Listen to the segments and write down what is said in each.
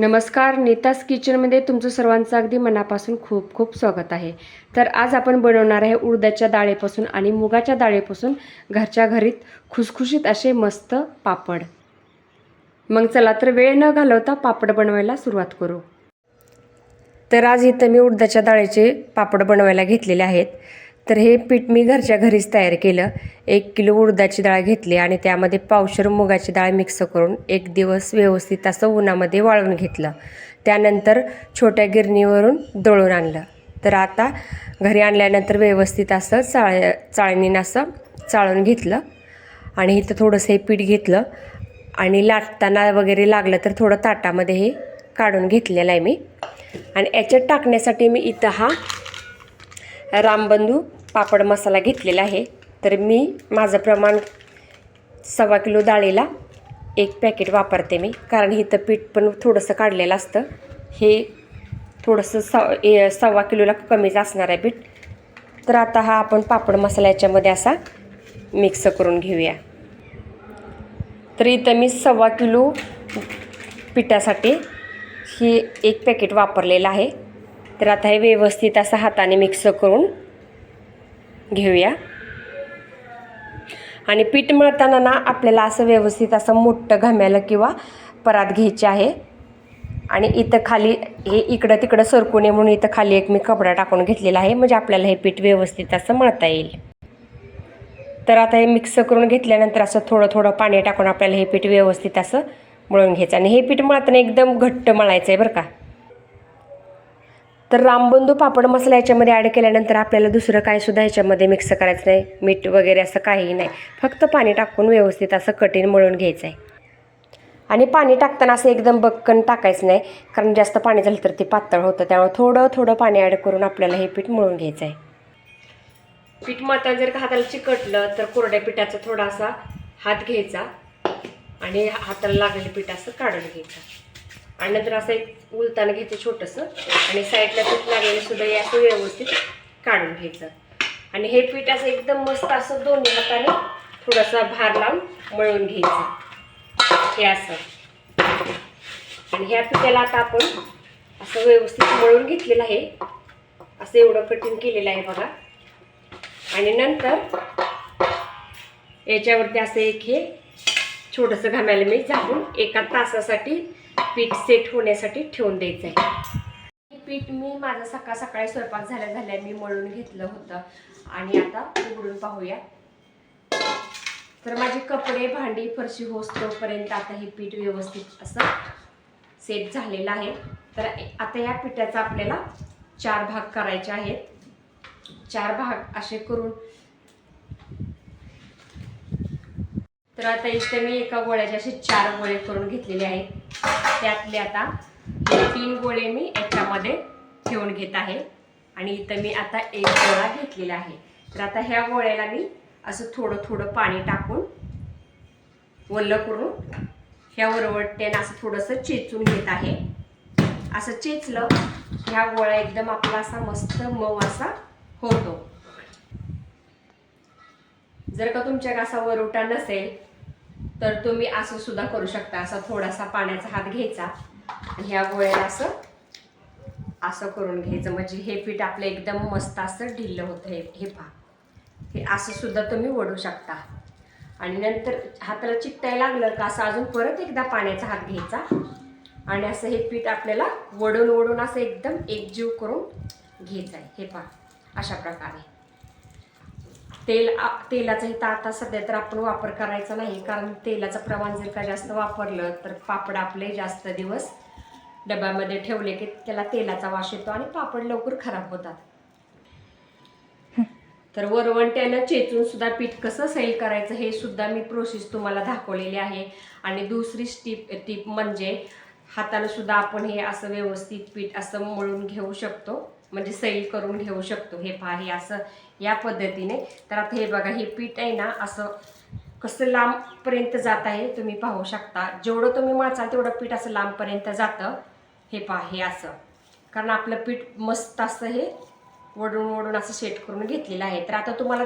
नमस्कार नीतास किचनमध्ये तुमचं सर्वांचं अगदी मनापासून खूप खूप स्वागत आहे. तर आज आपण बनवणार आहे उडदाच्या डाळीपासून आणि मुगाच्या डाळीपासून घरच्या घरीत खुसखुशीत असे मस्त पापड. मग चला तर वेळ न घालवता पापड बनवायला सुरुवात करू. तर आज इथं मी उडदाच्या डाळीचे पापड बनवायला घेतलेले आहेत. तर हे पीठ मी घरच्या घरीच तयार केलं. एक किलो उडदाची डाळ घेतली आणि त्यामध्ये पावशर मुगाची डाळ मिक्स करून एक दिवस व्यवस्थित असं उन्हामध्ये वाळवून घेतलं. त्यानंतर छोट्या गिरणीवरून दळून आणलं. तर आता घरी आणल्यानंतर व्यवस्थित असं चाळ चाळणीनं असं चाळून घेतलं आणि इथं थोडंसं हे पीठ घेतलं. आणि लाटताना वगैरे लागलं तर थोडं ताटामध्ये हे काढून घेतलेलं आहे मी. आणि याच्यात टाकण्यासाठी मी इथं हा रामबंधू पापड मसाला घेतलेला आहे. तर मी माझं प्रमाण सव्वा किलो डाळीला एक पॅकेट वापरते मी. कारण इथं पीठ पण थोडंसं काढलेलं असतं. हे थोडंसं सव ए सव्वा किलोला कमीच असणार आहे पीठ. तर आता हा आपण पापड मसाला याच्यामध्ये असा मिक्स करून घेऊया. तर इथं मी सव्वा किलो पिठासाठी हे एक पॅकेट वापरलेलं आहे. तर आता हे व्यवस्थित असं हाताने मिक्स करून घेऊया. आणि पीठ मळताना ना आपल्याला असं व्यवस्थित असं मोठं घम्याला किंवा परात घ्यायचे आहे. आणि इथं खाली हे इकडं तिकडं सरकू नये म्हणून इथं खाली एक मी कपडा टाकून घेतलेला आहे. म्हणजे आपल्याला हे पीठ व्यवस्थित असं मळता येईल. तर आता हे मिक्स करून घेतल्यानंतर असं थोडं थोडं पाणी टाकून आपल्याला हे पीठ व्यवस्थित असं मळून घ्यायचं. आणि हे पीठ मळताना एकदम घट्ट मळायचं आहे बरं का. तर रामबंधू पापड मसाला याच्यामध्ये ॲड केल्यानंतर आपल्याला दुसरं काय सुद्धा ह्याच्यामध्ये मिक्स करायचं नाही. मीठ वगैरे असं काहीही नाही. फक्त पाणी टाकून व्यवस्थित असं कठीण मळून घ्यायचं आहे आणि पाणी टाकताना असं एकदम बक्कन टाकायचं नाही. कारण जास्त पाणी झालं तर ते पातळ होतं. त्यामुळे थोडं थोडं पाणी ॲड करून आपल्याला हे पीठ मळून घ्यायचं आहे पीठ मळता जर का हाताला चिकटलं तर कोरड्या पिठाचा थोडासा हात घ्यायचा. आणि हाताला लागलेलं पीठ असं काढून घ्यायचं. आणि नंतर असं एक उलताना घ्यायचं छोटंसं. आणि साईडला पीठ लागलेलं सुद्धा हे असं व्यवस्थित काढून घ्यायचं. आणि हे पीठ असं एकदम मस्त असं दोन्ही हाताने थोडासा भार लावून मळून घ्यायचं. हे असं. आणि ह्या पिठाला आता आपण असं व्यवस्थित मळून घेतलेलं आहे. असं एवढं कठीण केलेलं आहे बघा. आणि नंतर याच्यावरती असं एक हे थोडंसं घामायला मी झाकून एका तासासाठी पीठ सेट होण्यासाठी ठेवून द्यायचं आहे हे पीठ मी माझं सकाळ सकाळी स्वयंपाक झाल्या झाल्या मी मळून घेतलं होतं. आणि आता उघडून पाहूया. तर माझे कपडे भांडी फरशी होतोपर्यंत आता हे पीठ व्यवस्थित असं सेट झालेलं आहे. तर आता या पिठाचा आपल्याला चार भाग करायचे आहेत. चार भाग असे करून तर आता इथे मी एका गोळ्याचे असे चार गोळे करून घेतलेले आहेत. त्यातले आता तीन गोळे मी याच्यामध्ये ठेवून घेत आहे. आणि इथं मी आता एक गोळा घेतलेला आहे. तर आता ह्या गोळ्याला मी असं थोडं थोडं पाणी टाकून वल्ल करून ह्या वरवट्यानं असं थोडंसं चेचून घेत आहे. असं चेचलं ह्या गोळा एकदम आपला असा मस्त मऊ असा होतो. जर का तुमच्या असा वरवटा नसेल तर तुम्ही असं सुद्धा करू शकता. असा थोडासा पाण्याचा हात घ्यायचा. आणि ह्या गोळ्याला असं असं करून घ्यायचं. म्हणजे हे पीठ आपलं एकदम मस्त असं ढिल्लं होतं. हे हे पहा. हे असं सुद्धा तुम्ही वडू शकता. आणि नंतर हाताला चिकटायला लागलं का असं अजून परत एकदा पाण्याचा हात घ्यायचा. आणि असं हे पीठ आपल्याला वडून वडून असं एकदम एकजीव करून घ्यायचं आहे हे पहा. अशा प्रकारे. तेल तेलाचाही तर आता सध्या तर आपण वापर करायचा नाही कारण तेलाचं प्रमाण जर का जास्त वापरलं तर पापड आपले जास्त दिवस डब्यामध्ये ठेवले की त्याला तेलाचा वास येतो आणि पापड लवकर खराब होतात. तर वरवंट्यानं चेचून सुद्धा पीठ कसं सैल करायचं हे सुद्धा मी प्रोसेस तुम्हाला दाखवलेली आहे. आणि दुसरी स्टीप टीप म्हणजे हातानं सुद्धा आपण हे असं व्यवस्थित पीठ असं मळून घेऊ शकतो. म्हणजे सैल करून घेऊ शकतो. हे पहा हे असं या पद्धतीने. तर आता हे बघा हे पीठ आहे ना असं कसं लांबपर्यंत जात आहे तुम्ही पाहू शकता. जेवढं तुम्ही मळचाल तेवढं पीठ असं लांबपर्यंत जातं. हे पहा हे असं. कारण आपलं पीठ मस्त असं हे वडून वडून असं सेट करून घेतलेलं आहे. तर आता तुम्हाला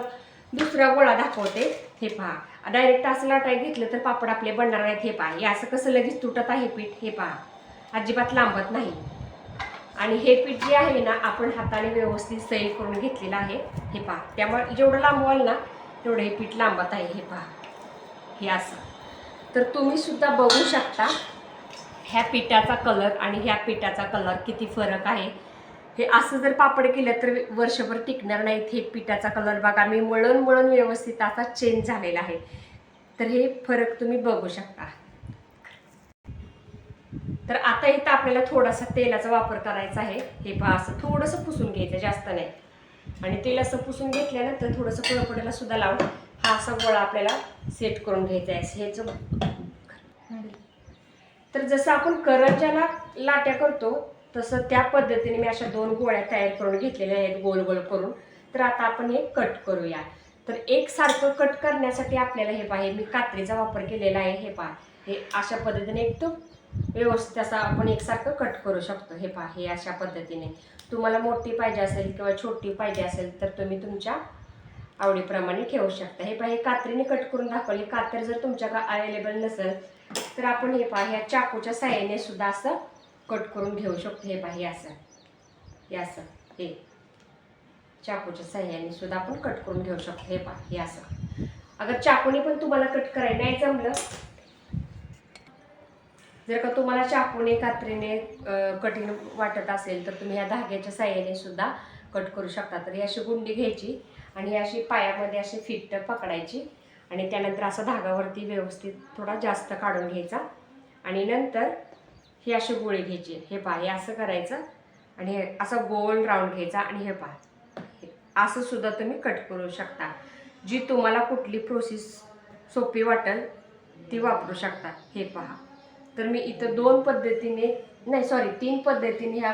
दुसरा गोळा दाखवते. हे पहा डायरेक्ट असं लाटाय घेतलं तर पापड आपले बनणार नाहीत. हे पहा हे असं कसं लगेच तुटत आहे पीठ? हे पहा अजिबात लांबत नाही. आणि हे पीठ जे आहे ना आपण हाताने व्यवस्थित सैल करून घेतलेलं आहे. हे पहा त्यामुळे जेवढं लांबवाल ना तेवढं हे पीठ लांबत आहे. हे पहा हे असं. तर तुम्ही सुद्धा बघू शकता ह्या पिठाचा कलर आणि ह्या पिठाचा कलर किती फरक आहे. हे असं जर पापड केलं तर वर्षभर टिकणार नाहीत. हे पिठाचा कलर बघा मी मळून मळून व्यवस्थित असा चेंज झालेला आहे. तर हे फरक तुम्ही बघू शकता. तर आता इथं आपल्याला थोडासा तेलाचा वापर करायचा आहे. हे पहा असं थोडंसं पुसून घ्यायचं जास्त नाही. आणि तेल असं पुसून घेतल्यानंतर थोडंसं कळपडेला सुद्धा लावून हा असा गोळा आपल्याला सेट करून घ्यायचा आहे. ह्याचं तर जसं आपण करंजाला लाट्या करतो तसं त्या पद्धतीने मी अशा दोन गोळ्या तयार करून घेतलेल्या आहेत गोल गोल करून. तर आता आपण हे कट करूया. तर एकसारखं कट करण्यासाठी आपल्याला हे पहा हे मी कात्रीचा वापर केलेला आहे हे पहा. हे अशा पद्धतीने एकदम व्यवस्थित असं आपण एकसारखं कट करू शकतो. हे पहा हे अशा पद्धतीने. तुम्हाला मोठी पाहिजे असेल किंवा छोटी पाहिजे असेल तर तुम्ही तुमच्या आवडीप्रमाणे ठेवू शकता. हे पहा हे कात्रीने कट करून दाखवले. कातर जर तुमच्याकडे अवेलेबल नसेल तर आपण हे पहा ह्या चाकूच्या साह्याने सुद्धा असं कट करून घेऊ शकतो. हे पहा हे असं. हे असं. हे. चाकूच्या साह्याने सुद्धा आपण कट करून घेऊ शकतो. हे पहा हे असं. अगर चाकूने पण तुम्हाला कट करायला नाही जमलं जर का तुम्हाला चाकूने कात्रीने कठीण वाटत असेल तर तुम्ही ह्या धाग्याच्या साह्याने सुद्धा कट करू शकता. तर ही अशी गुंडी घ्यायची आणि ही अशी पायामध्ये अशी फिट्ट पकडायची आणि त्यानंतर असा धागावरती व्यवस्थित थोडा जास्त काढून घ्यायचा आणि नंतर ही अशी गोळी घ्यायची. हे पहा हे असं करायचं आणि हे असं गोल राऊंड घ्यायचा आणि हे पहा हे असं सुद्धा तुम्ही कट करू शकता. जी तुम्हाला कुठली प्रोसेस सोपी वाटेल ती वापरू शकता. हे पहा. तर मी इथं दोन पद्धतीने नाही सॉरी तीन पद्धतीने ह्या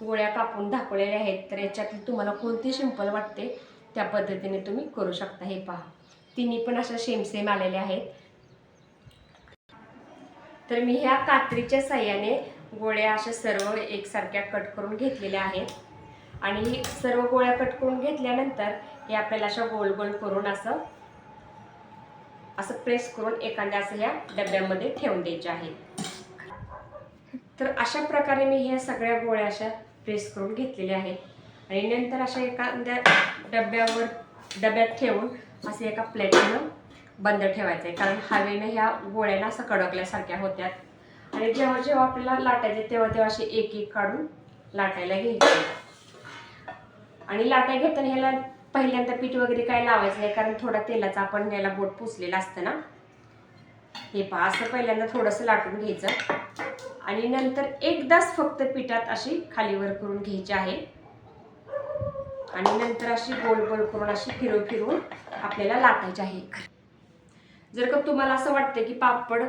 गोळ्या कापून दाखवलेल्या आहेत. तर याच्यातली तुम्हाला कोणती सिंपल वाटते त्या पद्धतीने तुम्ही करू शकता. हे पहा. तिन्ही पण अशा सेम सेम आलेल्या आहेत. तर मी ह्या कात्रीच्या साह्याने गोळ्या अशा सर्व एकसारख्या कट करून घेतलेल्या आहेत. आणि सर्व गोळ्या कट करून घेतल्यानंतर हे आपल्याला अशा गोल गोल करून असं असं प्रेस करून एखाद्या असं ह्या डब्यामध्ये ठेवून द्यायचे आहेत. तर अशा प्रकारे मी ह्या सगळ्या गोळ्या अशा प्रेस करून घेतलेल्या आहेत. आणि नंतर अशा एखाद्या डब्यावर डब्यात ठेवून असे एका प्लेटनं बंद ठेवायचं आहे कारण हवेनं ह्या गोळ्याला असं कडकल्यासारख्या होत्यात आणि जेव्हा जेव्हा आपल्याला लाटायचे तेव्हा तेव्हा असे एक एक काढून लाटायला घ्यायचे. आणि लाटाय घेताना ह्याला पहिल्यांदा पीठ वगैरे काय लावायचं नाही कारण थोडा तेलाचा आपण याला बोट पुसलेला असतं ना. हे पहा असं पहिल्यांदा थोडंसं लाटून घ्यायचं. आणि नंतर एकदाच फक्त पिठात अशी खालीवर करून घ्यायची आहे. आणि नंतर अशी गोल गोल करून अशी फिरवून फिरवून आपल्याला लाटायची आहे. जर का तुम्हाला असं वाटतं की पापड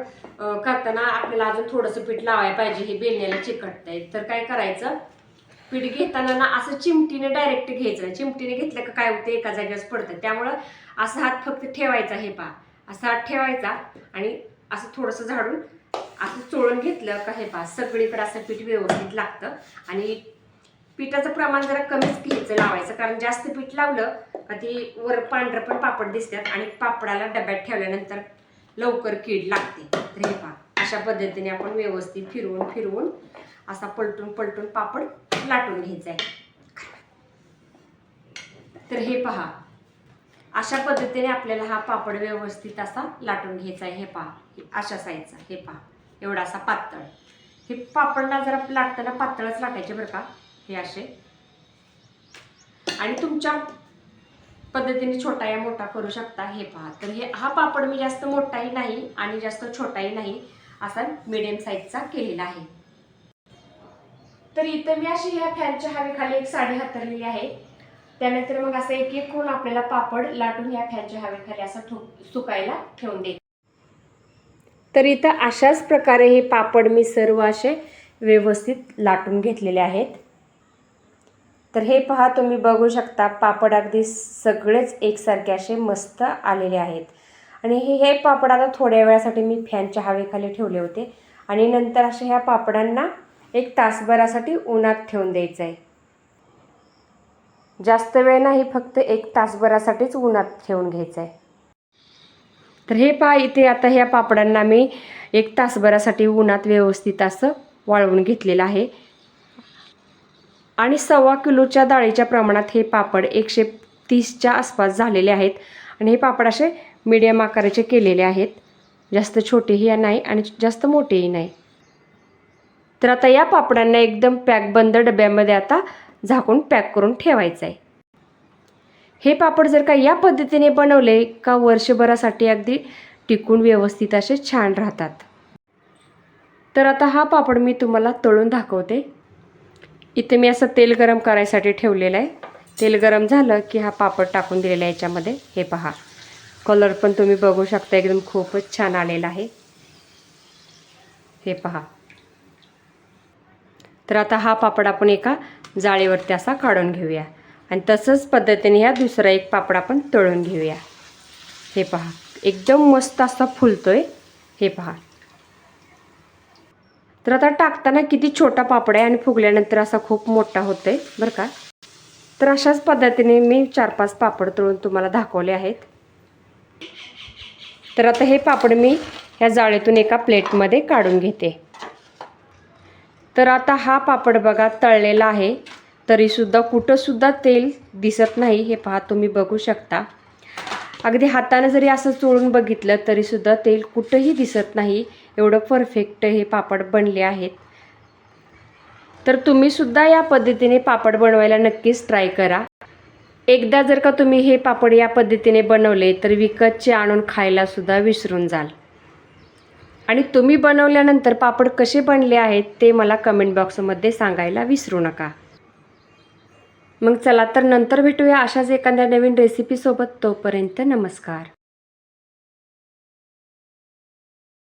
करताना आपल्याला अजून थोडंसं पीठ लावायला पाहिजे हे बेलण्याला चिकटतंय तर काय करायचं? पीठ घेताना ना असं चिमटीने डायरेक्ट घ्यायचं. चिमटीने घेतलं का काय होतं एका जागेवर पडतं त्यामुळं असा हात फक्त ठेवायचा हे पा. असा हात ठेवायचा आणि असं थोडंसं झाडून असं चोळून घेतलं का हे पहा सगळीकडे असं पीठ व्यवस्थित लागतं. आणि पिठाचं प्रमाण जरा कमीच घ्यायचं लावायचं कारण जास्त पीठ लावलं का ती वर पांढरं पण पापड दिसतात आणि पापडाला डब्यात ठेवल्यानंतर लवकर कीड लागते. तर हे पहा अशा पद्धतीने आपण व्यवस्थित फिरवून फिरवून असा पलटून पलटून पापड लाटून घ्यायचा आहे. तर हे पहा अशा पद्धतीने आपल्याला हा पापड व्यवस्थित असा लाटून घ्यायचा आहे. हे पहा अशा साईजचा हे पहा. एवढा असा पातळ. हे पापडला जरा लाटताना पातळच लाटायचे बरं का हे असे. आणि तुमच्या पद्धतीने छोटा या मोठा करू शकता हे पहा. तर हे हा पापड मी जास्त मोठाही नाही आणि जास्त छोटाही नाही असा मिडियम साईजचा केलेला आहे. तर इथं मी अशी ह्या फॅनच्या हवेखाली एक साडी हातरलेली आहे. त्यानंतर मग असं एक एक करून आपल्याला पापड लाटून ह्या फॅनच्या हवेखाली असं ठो सुकायला ठेवून दे तर इथं अशाच प्रकारे हे पापड मी सर्व असे व्यवस्थित लाटून घेतलेले आहेत. तर हे पहा तुम्ही बघू शकता पापड अगदी सगळेच एकसारखे असे मस्त आलेले आहेत. आणि हे हे पापड आता थोड्या वेळासाठी मी फॅनच्या हवेखाली ठेवले होते. आणि नंतर अशा ह्या पापडांना एक तासभरासाठी उन्हात ठेवून द्यायचं आहे जास्त वेळ नाही फक्त एक तासभरासाठीच उन्हात ठेवून घ्यायचं आहे तर हे पा इथे आता ह्या पापडांना मी एक तासभरासाठी उन्हात व्यवस्थित असं वाळवून घेतलेलं आहे. आणि सव्वा किलोच्या डाळीच्या प्रमाणात हे पापड एकशे तीसच्या आसपास झालेले आहेत. आणि हे पापड असे मीडियम आकाराचे केलेले आहेत. जास्त छोटेही नाही आणि जास्त मोठेही नाही. तर आता या पापडांना एकदम पॅक बंद डब्यामध्ये आता झाकून पॅक करून ठेवायचं आहे. हे पापड जर का या पद्धतीने बनवले का वर्षभरासाठी अगदी टिकून व्यवस्थित असे छान राहतात. तर आता हा पापड मी तुम्हाला तळून दाखवते. इथे मी असं तेल गरम करायसाठी ठेवलेलं आहे. तेल गरम झालं की हा पापड टाकून दिलेला आहे याच्यामध्ये. हे पहा. कलर पण तुम्ही बघू शकता एकदम खूपच छान आलेला आहे. हे पहा. तर आता हा पापड आपण एका जाळीवरती असा काढून घेऊया. आणि तसंच पद्धतीने ह्या दुसरा एक पापड आपण तळून घेऊया. हे पहा एकदम मस्त असा फुलतोय. हे पहा. तर आता टाकताना किती छोटा पापड आहे आणि फुगल्यानंतर असा खूप मोठा होतोय बरं का? तर अशाच पद्धतीने मी चार पाच पापड तळून तुम्हाला दाखवले आहेत. तर आता हे पापड मी ह्या जाळीतून एका प्लेटमध्ये काढून घेते. तर आता हा पापड बघा तळलेला आहे. तरीसुद्धा कुठंसुद्धा तेल दिसत नाही हे पहा तुम्ही बघू शकता. अगदी हाताने जरी असं चोळून बघितलं तरीसुद्धा तेल कुठंही दिसत नाही. एवढं परफेक्ट हे पापड बनले आहेत. तर तुम्हीसुद्धा या पद्धतीने पापड बनवायला नक्कीच ट्राय करा. एकदा जर का तुम्ही हे पापड या पद्धतीने बनवले तर विकतचे आणून खायलासुद्धा विसरून जाल. आणि तुम्ही बनवल्यानंतर पापड कसे बनले आहेत ते मला कमेंट बॉक्समध्ये सांगायला विसरू नका. मग चला तर नंतर भेटूया अशाच एखाद्या नवीन रेसिपीसोबत तोपर्यंत नमस्कार.